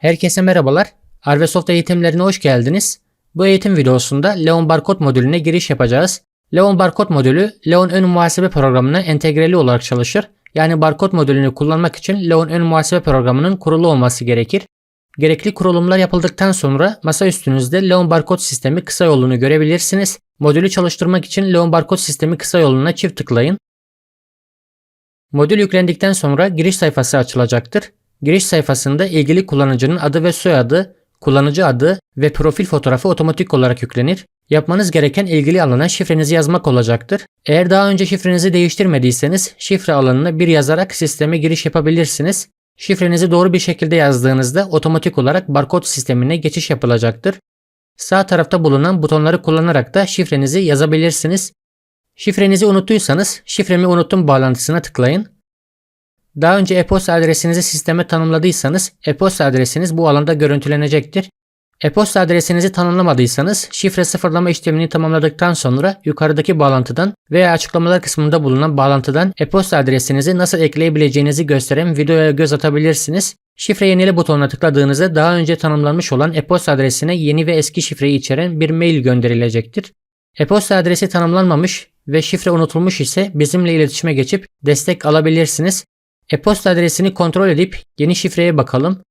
Herkese merhabalar. Arvesoft eğitimlerine hoş geldiniz. Bu eğitim videosunda Leon Barkod modülüne giriş yapacağız. Leon Barkod modülü Leon ön muhasebe programına entegreli olarak çalışır. Yani barkod modülünü kullanmak için Leon ön muhasebe programının kurulu olması gerekir. Gerekli kurulumlar yapıldıktan sonra masa üstünüzde Leon Barkod sistemi kısa yolunu görebilirsiniz. Modülü çalıştırmak için Leon Barkod sistemi kısa yoluna çift tıklayın. Modül yüklendikten sonra giriş sayfası açılacaktır. Giriş sayfasında ilgili kullanıcının adı ve soyadı, kullanıcı adı ve profil fotoğrafı otomatik olarak yüklenir. Yapmanız gereken ilgili alana şifrenizi yazmak olacaktır. Eğer daha önce şifrenizi değiştirmediyseniz şifre alanına bir yazarak sisteme giriş yapabilirsiniz. Şifrenizi doğru bir şekilde yazdığınızda otomatik olarak barkod sistemine geçiş yapılacaktır. Sağ tarafta bulunan butonları kullanarak da şifrenizi yazabilirsiniz. Şifrenizi unuttuysanız şifremi unuttum bağlantısına tıklayın. Daha önce e-posta adresinizi sisteme tanımladıysanız e-posta adresiniz bu alanda görüntülenecektir. E-posta adresinizi tanımlamadıysanız şifre sıfırlama işlemini tamamladıktan sonra yukarıdaki bağlantıdan veya açıklamalar kısmında bulunan bağlantıdan e-posta adresinizi nasıl ekleyebileceğinizi gösteren videoya göz atabilirsiniz. Şifre yenile butonuna tıkladığınızda daha önce tanımlanmış olan e-posta adresine yeni ve eski şifreyi içeren bir mail gönderilecektir. E-posta adresi tanımlanmamış ve şifre unutulmuş ise bizimle iletişime geçip destek alabilirsiniz. E-posta adresini kontrol edip yeni şifreye bakalım.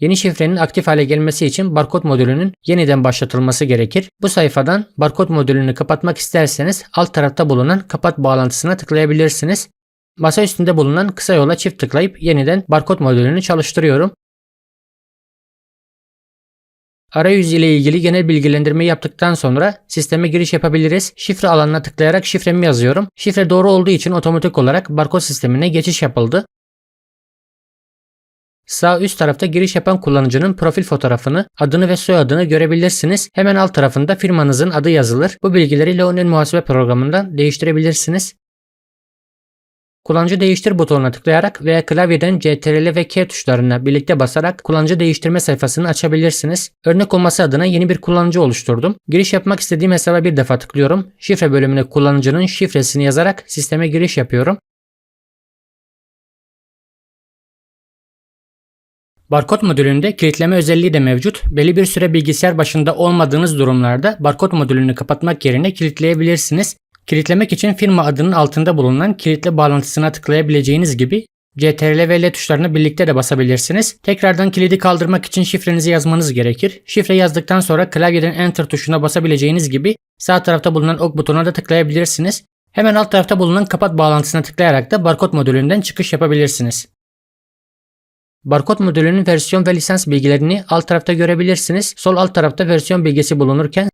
Yeni şifrenin aktif hale gelmesi için barkod modülünün yeniden başlatılması gerekir. Bu sayfadan barkod modülünü kapatmak isterseniz alt tarafta bulunan kapat bağlantısına tıklayabilirsiniz. Masa üstünde bulunan kısa yola çift tıklayıp yeniden barkod modülünü çalıştırıyorum. Arayüz ile ilgili genel bilgilendirme yaptıktan sonra sisteme giriş yapabiliriz. Şifre alanına tıklayarak şifremi yazıyorum. Şifre doğru olduğu için otomatik olarak barkod sistemine geçiş yapıldı. Sağ üst tarafta giriş yapan kullanıcının profil fotoğrafını, adını ve soyadını görebilirsiniz. Hemen alt tarafında firmanızın adı yazılır. Bu bilgileri Leonel muhasebe programından değiştirebilirsiniz. Kullanıcı değiştir butonuna tıklayarak veya klavyeden CTRL ve K tuşlarına birlikte basarak kullanıcı değiştirme sayfasını açabilirsiniz. Örnek olması adına yeni bir kullanıcı oluşturdum. Giriş yapmak istediğim hesaba bir defa tıklıyorum. Şifre bölümüne kullanıcının şifresini yazarak sisteme giriş yapıyorum. Barkod modülünde kilitleme özelliği de mevcut. Belli bir süre bilgisayar başında olmadığınız durumlarda barkod modülünü kapatmak yerine kilitleyebilirsiniz. Kilitlemek için firma adının altında bulunan kilitle bağlantısına tıklayabileceğiniz gibi CTRL ve L tuşlarını birlikte de basabilirsiniz. Tekrardan kilidi kaldırmak için şifrenizi yazmanız gerekir. Şifre yazdıktan sonra klavyeden Enter tuşuna basabileceğiniz gibi sağ tarafta bulunan ok butonuna da tıklayabilirsiniz. Hemen alt tarafta bulunan kapat bağlantısına tıklayarak da barkod modülünden çıkış yapabilirsiniz. Barkod modülünün versiyon ve lisans bilgilerini alt tarafta görebilirsiniz. Sol alt tarafta versiyon bilgisi bulunurken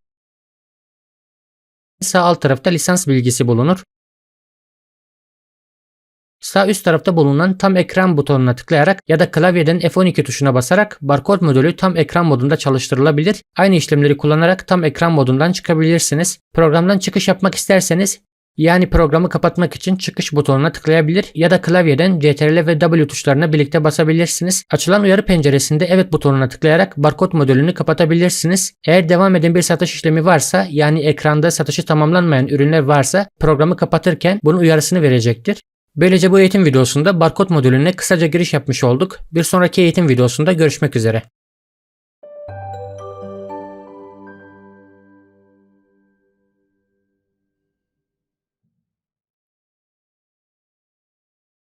sağ alt tarafta lisans bilgisi bulunur. Sağ üst tarafta bulunan tam ekran butonuna tıklayarak ya da klavyeden F12 tuşuna basarak barkod modülü tam ekran modunda çalıştırılabilir. Aynı işlemleri kullanarak tam ekran modundan çıkabilirsiniz. Programdan çıkış yapmak isterseniz yani programı kapatmak için çıkış butonuna tıklayabilir ya da klavyeden CTRL ve W tuşlarına birlikte basabilirsiniz. Açılan uyarı penceresinde evet butonuna tıklayarak barkod modülünü kapatabilirsiniz. Eğer devam eden bir satış işlemi varsa yani ekranda satışı tamamlanmayan ürünler varsa programı kapatırken bunun uyarısını verecektir. Böylece bu eğitim videosunda barkod modülüne kısaca giriş yapmış olduk. Bir sonraki eğitim videosunda görüşmek üzere.